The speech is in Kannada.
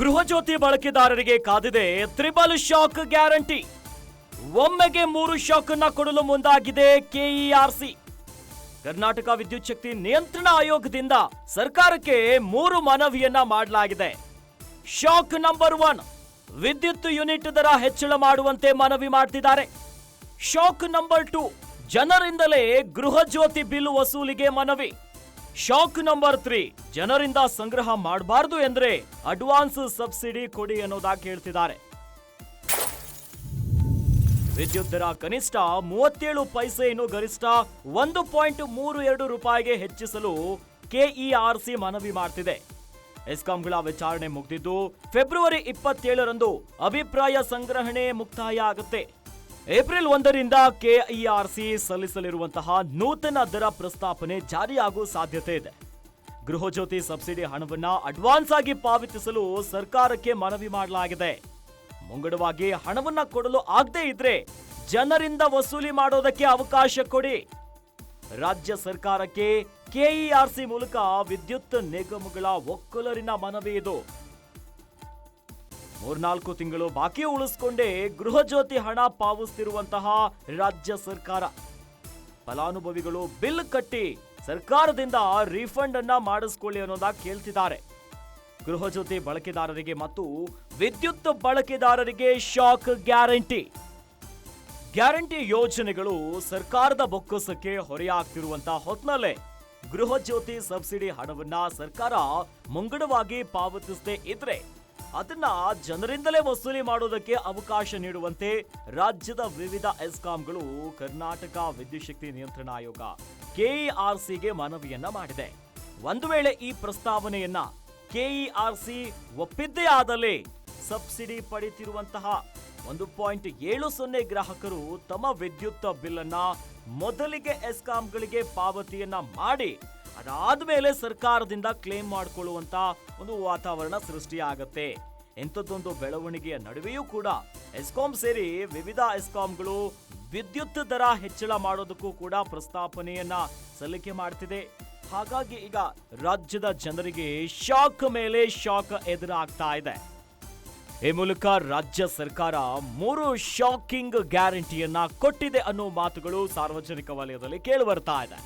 ಗೃಹಜ್ಯೋತಿ ಬಳಕೆದಾರರಿಗೆ ಕಾದಿದೆ ತ್ರಿಬಲ್ ಶಾಕ್ ಗ್ಯಾರಂಟಿ. ಒಮ್ಮೆಗೆ ಮೂರು ಶಾಕ್ ಅನ್ನ ಕೊಡಲು ಮುಂದಾಗಿದೆ ಕೆಇಆರ್ಸಿ. ಕರ್ನಾಟಕ ವಿದ್ಯುತ್ ಶಕ್ತಿ ನಿಯಂತ್ರಣ ಆಯೋಗದಿಂದ ಸರ್ಕಾರಕ್ಕೆ ಮೂರು ಮನವಿಯನ್ನ ಮಾಡಲಾಗಿದೆ. ಶಾಕ್ ನಂಬರ್ ಒನ್, ವಿದ್ಯುತ್ ಯೂನಿಟ್ ದರ ಹೆಚ್ಚಳ ಮಾಡುವಂತೆ ಮನವಿ ಮಾಡ್ತಿದ್ದಾರೆ. ಶಾಕ್ ನಂಬರ್ ಟು, ಜನರಿಂದಲೇ ಗೃಹ ಜ್ಯೋತಿ ಬಿಲ್ ವಸೂಲಿಗೆ ಮನವಿ. Shock number three. ಜನರಿಂದ ಸಂಗ್ರಹ ಮಾಡಬಾರದು ಎಂದ್ರೆ ಅಡ್ವಾನ್ಸ್ ಸಬ್ಸಿಡಿ ಕೊಡಿ ಅನ್ನೋದಾಗಿ ಹೇಳ್ತಿದ್ದಾರೆ. ವಿದ್ಯುತ್ ದರ ಕನಿಷ್ಠ ಮೂವತ್ತೇಳು ಪೈಸೆಯನ್ನು ಗರಿಷ್ಠ ಒಂದು ಪಾಯಿಂಟ್ ಮೂರು ಎರಡು ರೂಪಾಯಿಗೆ ಹೆಚ್ಚಿಸಲು ಕೆಇಆರ್ಸಿ ಮನವಿ ಮಾಡ್ತಿದೆ. ಎಸ್ಕಾಂಗಳ ವಿಚಾರಣೆ ಮುಗಿದಿದ್ದು, ಫೆಬ್ರವರಿ ಇಪ್ಪತ್ತೇಳರಂದು ಅಭಿಪ್ರಾಯ ಸಂಗ್ರಹಣೆ ಮುಕ್ತಾಯ ಆಗುತ್ತೆ. ಏಪ್ರಿಲ್ ಒಂದರಿಂದ ಕೆಇಆರ್ಸಿ ಸಲ್ಲಿಸಲಿರುವಂತಹ ನೂತನ ದರ ಪ್ರಸ್ತಾಪನೆ ಜಾರಿಯಾಗುವ ಸಾಧ್ಯತೆ ಇದೆ. ಗೃಹಜ್ಯೋತಿ ಸಬ್ಸಿಡಿ ಹಣವನ್ನ ಅಡ್ವಾನ್ಸ್ ಆಗಿ ಪಾವತಿಸಲು ಸರ್ಕಾರಕ್ಕೆ ಮನವಿ ಮಾಡಲಾಗಿದೆ. ಮುಂಗಡವಾಗಿ ಹಣವನ್ನ ಕೊಡಲು ಆಗದೇ ಇದ್ರೆ ಜನರಿಂದ ವಸೂಲಿ ಮಾಡೋದಕ್ಕೆ ಅವಕಾಶ ಕೊಡಿ. ರಾಜ್ಯ ಸರ್ಕಾರಕ್ಕೆ ಕೆಇಆರ್ಸಿ ಮೂಲಕ ವಿದ್ಯುತ್ ನಿಗಮಗಳ ಒಕ್ಕಲರಿನ ಮನವಿ ಇದು. ಮೂರ್ನಾಲ್ಕು ತಿಂಗಳು ಬಾಕಿ ಉಳಿಸ್ಕೊಂಡೇ ಗೃಹಜ್ಯೋತಿ ಹಣ ಪಾವಿಸ್ತಿರುವಂತಹ ರಾಜ್ಯ ಸರ್ಕಾರ. ಫಲಾನುಭವಿಗಳು ಬಿಲ್ ಕಟ್ಟಿ ಸರ್ಕಾರದಿಂದ ರೀಫಂಡ್ ಅನ್ನ ಮಾಡಿಸ್ಕೊಳ್ಳಿ ಅನ್ನೋದಾಗಿ ಕೇಳ್ತಿದ್ದಾರೆ. ಗೃಹಜ್ಯೋತಿ ಬಳಕೆದಾರರಿಗೆ ಮತ್ತು ವಿದ್ಯುತ್ ಬಳಕೆದಾರರಿಗೆ ಶಾಕ್ ಗ್ಯಾರಂಟಿ. ಗ್ಯಾರಂಟಿ ಯೋಜನೆಗಳು ಸರ್ಕಾರದ ಬೊಕ್ಕಸಕ್ಕೆ ಹೊರೆಯಾಗ್ತಿರುವಂತಹ ಹೊತ್ನಲ್ಲೇ ಗೃಹಜ್ಯೋತಿ ಸಬ್ಸಿಡಿ ಹಣವನ್ನ ಸರ್ಕಾರ ಮುಂಗಡವಾಗಿ ಪಾವತಿಸದೇ ಇದ್ರೆ ಅದನ್ನ ಜನರಿಂದಲೇ ವಸೂಲಿ ಮಾಡೋದಕ್ಕೆ ಅವಕಾಶ ನೀಡುವಂತೆ ರಾಜ್ಯದ ವಿವಿಧ ಎಸ್ಕಾಂಗಳು ಕರ್ನಾಟಕ ವಿದ್ಯುತ್ ಶಕ್ತಿ ನಿಯಂತ್ರಣ ಆಯೋಗ ಕೆಇಆರ್ಸಿಗೆ ಮನವಿಯನ್ನ ಮಾಡಿದೆ. ಒಂದು ವೇಳೆ ಈ ಪ್ರಸ್ತಾವನೆಯನ್ನ ಕೆಇಆರ್ಸಿ ಒಪ್ಪಿದ್ದೇ ಆದಲ್ಲಿ ಸಬ್ಸಿಡಿ ಪಡೆಯುತ್ತಿರುವಂತಹ ಒಂದು ಪಾಯಿಂಟ್ ಏಳು ಸೊನ್ನೆ ಗ್ರಾಹಕರು ತಮ್ಮ ವಿದ್ಯುತ್ ಬಿಲ್ ಅನ್ನ ಮೊದಲಿಗೆ ಎಸ್ಕಾಂಗಳಿಗೆ ಪಾವತಿಯನ್ನ ಮಾಡಿ ಅದಾದ್ಮೇಲೆ ಸರ್ಕಾರದಿಂದ ಕ್ಲೇಮ್ ಮಾಡಿಕೊಳ್ಳುವಂತ ಒಂದು ವಾತಾವರಣ ಸೃಷ್ಟಿಯಾಗತ್ತೆ. ಇಂಥದ್ದೊಂದು ಬೆಳವಣಿಗೆಯ ನಡುವೆಯೂ ಕೂಡ ಎಸ್ಕಾಂ ಸೇರಿ ವಿವಿಧ ಎಸ್ಕಾಂಗಳು ವಿದ್ಯುತ್ ದರ ಹೆಚ್ಚಳ ಮಾಡೋದಕ್ಕೂ ಕೂಡ ಪ್ರಸ್ತಾಪನೆಯನ್ನ ಸಲ್ಲಿಕೆ ಮಾಡ್ತಿದೆ. ಹಾಗಾಗಿ ಈಗ ರಾಜ್ಯದ ಜನರಿಗೆ ಶಾಕ್ ಮೇಲೆ ಶಾಕ್ ಎದುರಾಗ್ತಾ ಇದೆ. ಈ ಮೂಲಕ ರಾಜ್ಯ ಸರ್ಕಾರ ಮೂರು ಶಾಕಿಂಗ್ ಗ್ಯಾರಂಟಿಯನ್ನ ಕೊಟ್ಟಿದೆ ಅನ್ನೋ ಮಾತುಗಳು ಸಾರ್ವಜನಿಕ ವಲಯದಲ್ಲಿ ಕೇಳಿಬರ್ತಾ ಇದೆ.